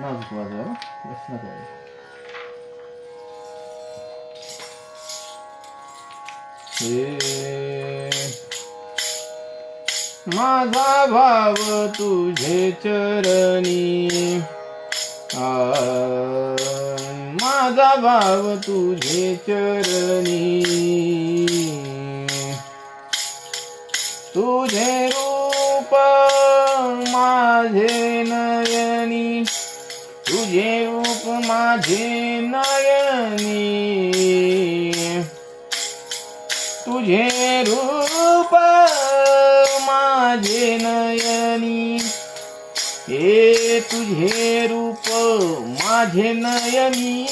नाजूक वाजवा बस नका वाजवू. हे माझा भाव तुझे चरणी माझा भाव तुझे चरणी तुझे रूप रूप माझे नयनी। तुझे रूप माझे नयनी। हे तुझे रूप माझे नयनी।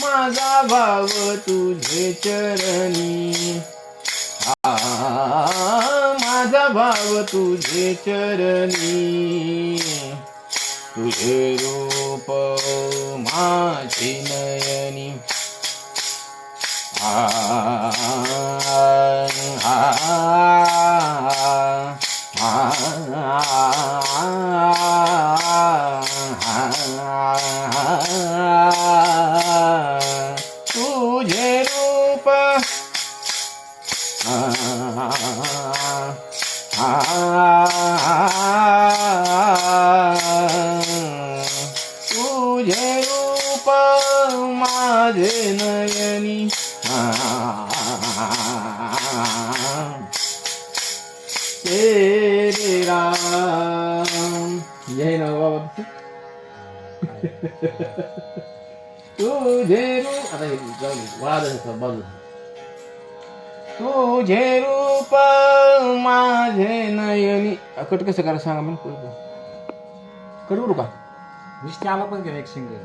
माझा भाव तुझे चरणी। माझा भाव तुझे चरणी। तुझे रूप माझे नयनी आ, आ, आ, आ, तुझे रूप तुझे माझे नयनी तेरे राम जय ना बाबा तुझे रूप आता हे जाऊ दे वाद बाजू तुझे रूप माझे नयनी कट कसं करा सांगा मला कट करू का विष्णू आला पण घ्या एक सिंगल